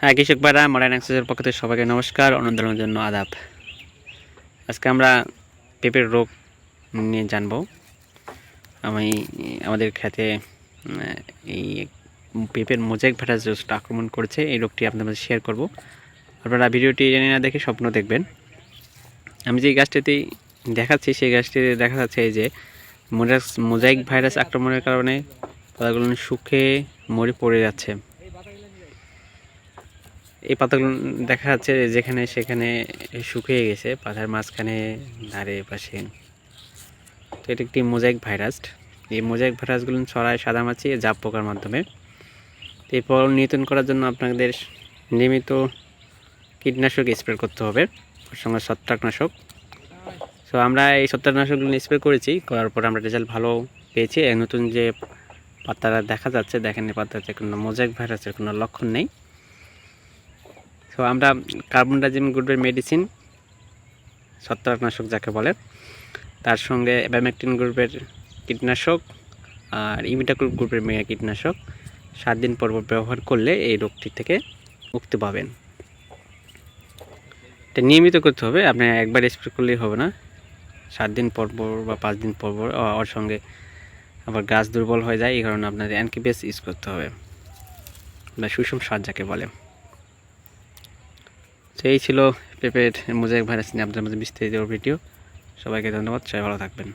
হ্যাঁ কৃষক ভাইরা মডার্ন অ্যাক্সেসের পক্ষ থেকে সবাইকে নমস্কার, অনুদানের জন্য আদাব। আজকে আমরা পেঁপের রোগ নিয়ে জানব। আমি, আমাদের খেতে এই পেঁপের মোজাইক ভাইরাস রোগটা আক্রমণ করেছে, এই রোগটি আপনাদের শেয়ার করব। আপনারা ভিডিওটি জেনে না দেখে স্বপ্ন দেখবেন। আমি যে গাছটিতে দেখাচ্ছি, সেই গাছটিতে দেখা যাচ্ছে যে মোজাইক ভাইরাস আক্রমণের কারণে পাতাগুলো শুকিয়ে মরে পড়ে যাচ্ছে। এই পাতাগুলো দেখা যাচ্ছে যেখানে সেখানে শুকিয়ে গেছে, পাতার মাঝখানে ধারে পাশে। তো এটি একটি মোজাইক ভাইরাস। এই মোজাইক ভাইরাসগুলো ছড়ায় সাদা মাছি জাপ পোকার মাধ্যমে। তো এই এরপর নিয়ন্ত্রণ করার জন্য আপনাদের নিয়মিত কীটনাশক স্প্রে করতে হবে, ওর সঙ্গে ছত্রাকনাশক। তো আমরা এই ছত্রাকনাশকগুলো স্প্রে করেছি, করার পর আমরা রেজাল্ট ভালো পেয়েছি। নতুন যে পাতাটা দেখা যাচ্ছে, দেখেন এই পাতাতে কোনো মোজাইক ভাইরাসের কোনো লক্ষণ নেই। তো আমরা কার্বন ডাইজিম গ্রুপের মেডিসিন ছত্রাকনাশক যাকে বলে, তার সঙ্গে অ্যাবামেকটিন গ্রুপের কীটনাশক আর ইমিটাকুল গ্রুপের মেগা কীটনাশক সাত দিন পর ব্যবহার করলে এই রোগটি থেকে মুক্তি পাবেন। এটা নিয়মিত করতে হবে, আপনি একবার স্প্রে করলেই হবে না। সাত দিন পর বা পাঁচ দিন পর ওর সঙ্গে আবার গাছ দুর্বল হয়ে যায়, এই কারণে আপনাদের অ্যানকিবেস ইউজ করতে হবে। বা সুষম সার যাকে বলে। তো এই ছিল পেঁপের মোজাইক ভাইরাস নিয়ে আপনাদের মধ্যে বিস্তারিত ভিডিও সবাইকে ধন্যবাদ, সবাই ভালো থাকবেন।